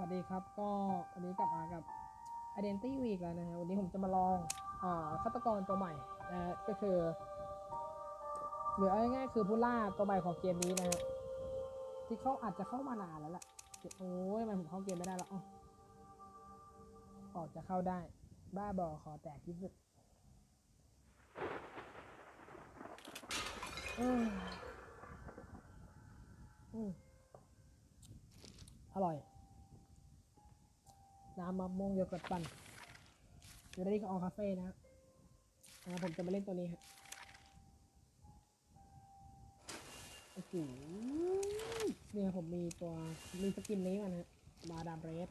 วัสดีครับ ก็วันนี้กลับมากับ Identity Week แล้วนะฮะวันนี้ผมจะมาลองอ่าฆาตกรตัวใหม่นะก็คือหรือเอาง่ายๆคือผู้ล่าตัวใหม่ของเกมนี้นะฮะที่เขาอาจจะเข้ามานานแล้วแหละโอ้ยทำไมผมเข้าเกมไม่ได้แล้วอ๋อออกจะเข้าได้ บ้าบอขอแตกที่สุดอืมอืมอร่อย น้ำมะม่วงโยเกิร์ตปั่นอยู่ที่ออคาเฟ่นะครับอ่าผมจะมาเล่นตัวนี้ครับโอ้โหเนี่ยผมมีตัวมีสกินนี้มานะฮะมาดามเรส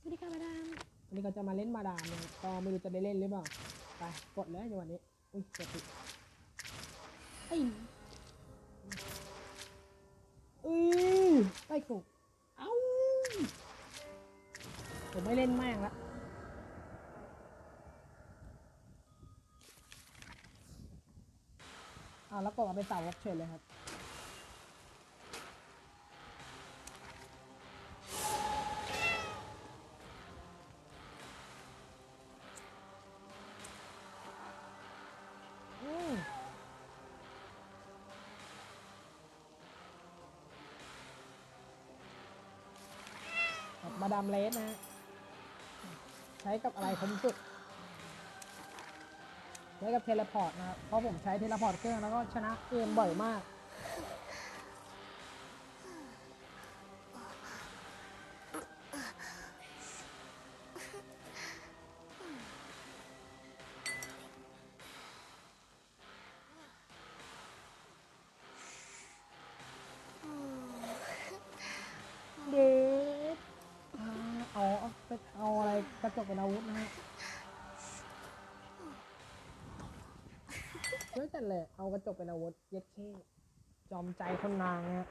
สวัสดีค่ะมาดามวันนี้ก็จะมาเล่นมาดามนะฮะก็ไม่รู้จะได้เล่นหรือเปล่าไปกดเลยจังหวะนี้อุ้ยกดผิดไอ้ยอุ้ยไปถูก ผมไม่เล่นแม่งละอ้าแล้วกดมาเป็นสาวกเฉยเลยครับมาดามเลสนะฮะ ช้กับอะไรคุ้มสุดใช้กับเทเลพอร์ตนะครับเพราะผมใช้เทเลพอร์ตเครื่องแล้วก็ชนะเกมบ่อยมาก กระจกเป็นอาวุธนะฮะเฮ้ยแต่เลยเอากระจกเป็นอาวุธเย็ดเท่จอมใจคนนางนะฮะ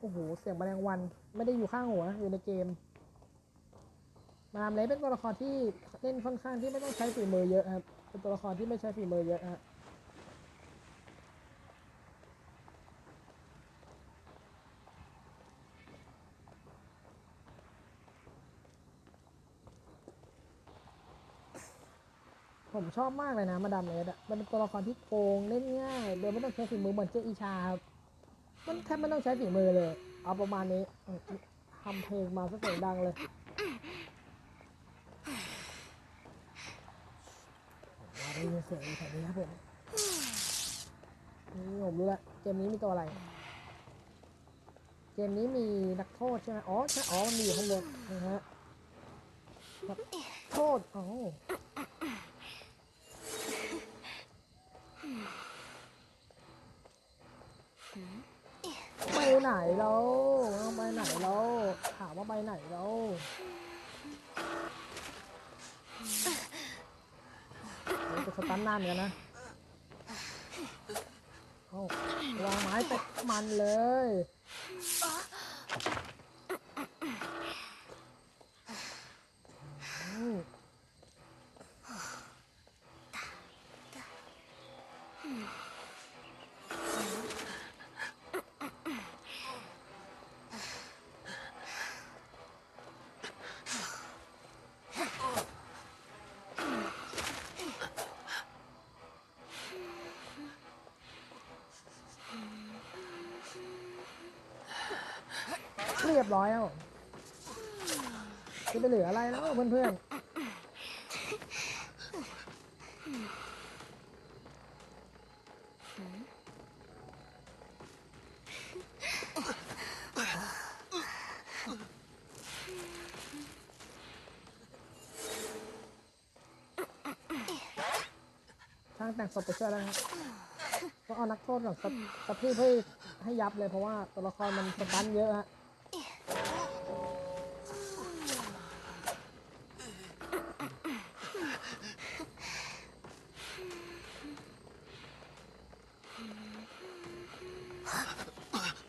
โอ้โห เสียงแมลงวัน ไม่ได้อยู่ข้างหัวนะอยู่ในเกม มามเลยเป็นตัวละครที่เล่นค่อนข้างที่ไม่ต้องใช้ฝีมือเยอะครับ เป็นตัวละครที่ไม่ใช้ฝีมือเยอะฮะผมชอบมากเลยนะมาดามเลสอะมันเป็นตัวละครที่โกงเล่นง่ายโดยไม่ต้องใช้ฝีมือเหมือนเจอีชาครับ มันแทบไม่ต้องใช้ฝีมือเลย เอาประมาณนี้ทำเพลงมาซะเสียงดังเลย มาได้ยินเสียงอยู่แถวนี้ครับผมนี่ผมรู้ละเกมนี้มีตัวอะไร เกมนี้มีนักโทษใช่ไหมอ๋อใช่อ๋อมันมีอยู่ข้างบนนะฮะนักโทษอ๋อไปไหนเราไปไหนเราถามว่าไปไหนเรา เราจะสตันนาเหมือนกันนะเอาวางไม้เต็มันเลยอืม เรียบร้อยแล้วจะไปเหลืออะไรแล้วเพื่อนๆช่างแต่งศพไปช่วยแล้วครับก็เอานักโทษกับสกระทืบให้ให้ยับเลยเพราะว่าตัวละครมันสตันเยอะฮะ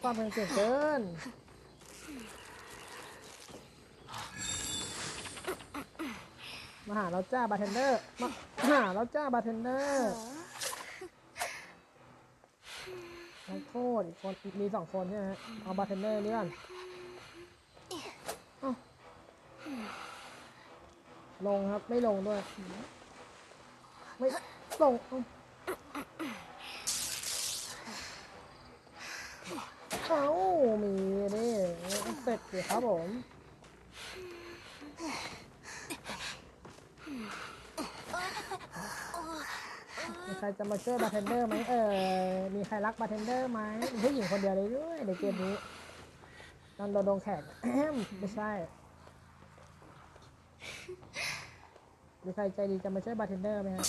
ความเป็นเสียเกินมาหาเราจ้าบาร์เทนเดอร์มาหาเราจ้าบาร์เทนเดอร์นัโทษอีกคนมีสองคนใช่ไหมเอาบาร์เทนเดอร์นี่ก่อนลงครับไม่ลงด้วย ไม่ลง เอ้ามีดิเสร็จเลยครับผมมีใครจะมาช่วยบาร์เทนเดอร์ไหมเออ มีใครรักบาร์เทนเดอร์ไหมผู้หญิงคนเดียวเลยด้วยในเกมนี้นอนโดนดนแขกไม่ใช่ มีใครใจดีจะมาช่วยบาร์เทนเดอร์ไหมฮะ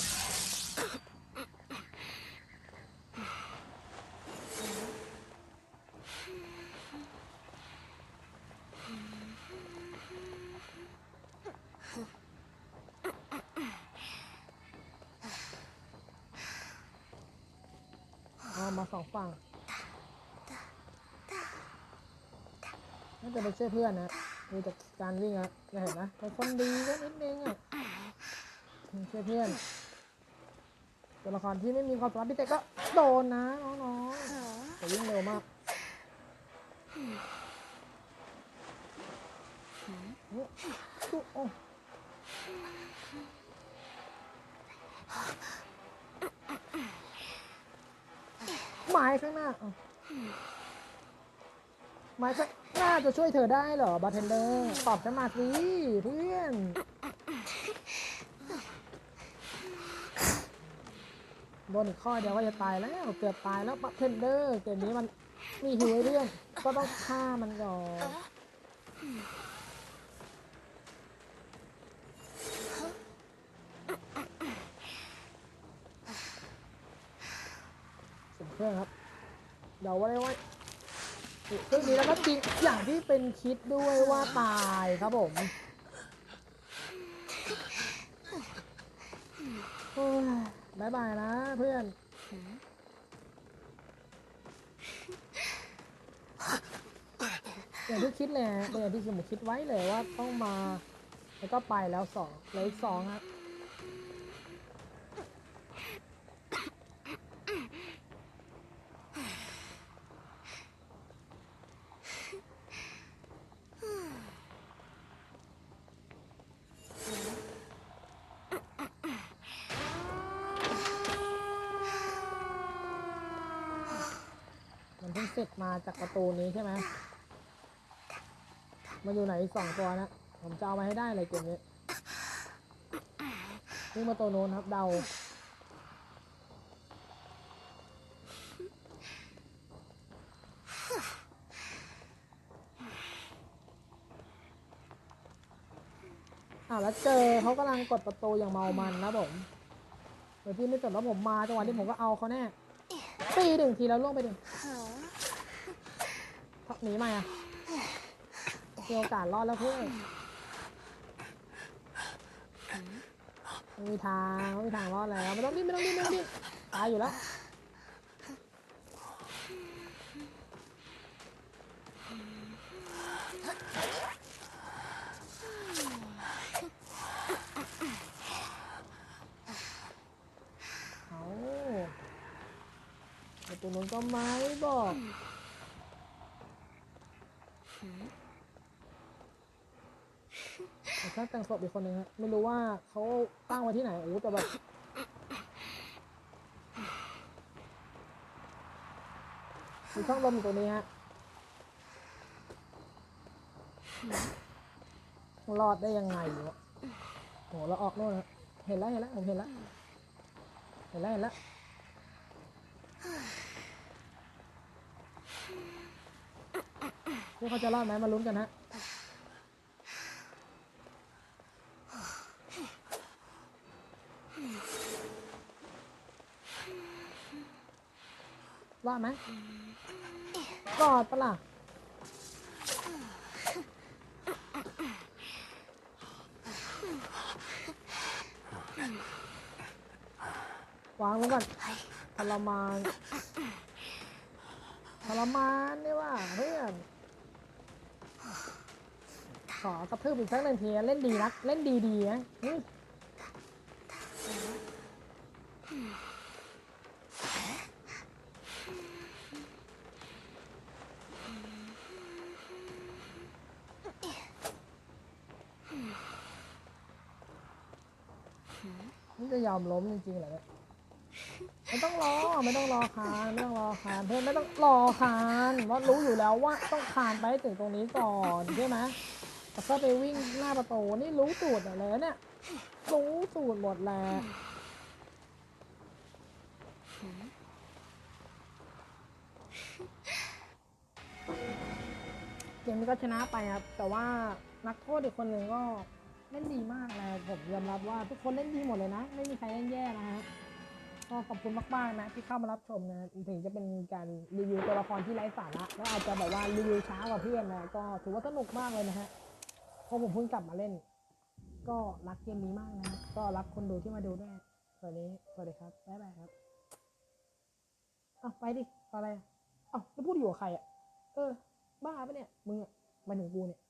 สองฝั่งน่าจะไปช่วยเพื่อนนะดูจากการวิ่งอะจะเห็นนะเป็นคนดีก็นิดนึงอะช่วยเพื่อนตัวละครที่ไม่มีความสามารถพิเศษก็โดนนะน้องๆแต่วิ่งเร็วมากโอ้ โอ้หมายข้างหน้าอ้าวหมายข้างหน้าจะช่วยเธอได้เหรอบาร์เทนเดอร์ตอบฉันมาสิเพื่อนโดนอีกข้อเดียวก็จะตายแล้วเกือบตายแล้วบาร์เทนเดอร์เกมนี้มันมีหิวให้เรื่อง ก็ต้องฆ่ามันก่อน ครื่องครับ เดาว่าได้เครื่องนี้แล้วก็จริงอย่างที่เป็นคิดด้วยว่าตายครับผมโอ้ยบายบายนะเพื่อนอย่างที่คิดเลยฮะเป็นอย่างที่ผมคิดไว้เลยว่าต้องมา แล้วก็ไปแล้วสองเลืออีกสองครับ เสร็จมาจากประตูนี้ใช่ไหมมันอยู่ไหนสองตัวนะ ผมจะเอามาให้ได้เลยเกมนี้นี่มาตัวโน้นครับเดา อ่าแล้วเจอเขากำลังกดประตูอย่างเมามันนะผมโดยที่ไม่สนว่าผมมาจังหวะที่ผมก็เอาเขาแน่ ตีหนึ่งทีแล้วล่วงไปหนึ่งหนีมาอะมีโอกาสรอดแล้วเพื่อนไม่มีทางไม่มีทางรอดแล้วไม่ต้องดิ้นไม่ต้องดิ้นไม่ต้องดิ้นตายอยู่แล้ว เอา มันู้นก็ไม่บอกแต่ช่างแต่งศพอีกคนหนึ่งฮะไม่รู้ว่าเขาตั้งไว้ที่ไหนโอ้โหแต่แบบมีช่องลมอยู่ตรงนี้ฮะรอดได้ยังไงวะโหเราออกโน่นเห็นแล้วเห็นแล้วผมเห็นแล้วเห็นแล้วเห็นแล้ว พวกเขาจะรอดไหมมาลุ้นกันฮะรอดไหมรอดปะล่ะวางลงก่อนทรมานทรมานนี่ว่าเพื่อน ขอกระพืออีกสักหนึ่งทีเล่นดีนะเล่นดีดีนะนี่จะยอมล้มจริงๆเหรอเนี่ยไม่ต้องรอไม่ต้องรอคานไม่ต้องรอคานเพื่อนไม่ต้องรอคานเพราะรู้อยู่แล้วว่าต้องคานไปถึงตรงนี้ก่อนใช่ไหม แต่ก็ไปวิ่งหน้าประตูนี่รู้สูตรหมดเลยเนี่ย รู้สูตรหมดแล้วเกมนี้ก็ชนะไปครับ แต่ว่านักโทษอีกคนหนึ่งก็เล่นดีมากเลยผมยอมรับว่าทุกคนเล่นดีหมดเลยนะ ไม่มีใครเล่นแย่นะฮะก็ขอบคุณมากๆนะที่เข้ามารับชมนะถึงจะเป็นการรีวิวตัวละครที่ไร้สาระแล้วอาจจะแบบว่ารีวิวช้ากว่าเพื่อนนะก็ถือว่าสนุกมากเลยนะฮะ พอผมเพิ่งกลับมาเล่น ก็รักเกมนี้มากนะ ก็รักคนดูที่มาดูด้วยสวัสดีสวัสดีครับบ๊ายบายครับเอ้าไปดิอะไรอะเอ้าแล้วพูดอยู่กับใครอะเออ บ้าปะเนี่ย มึงอะมาถึงกูเนี่ย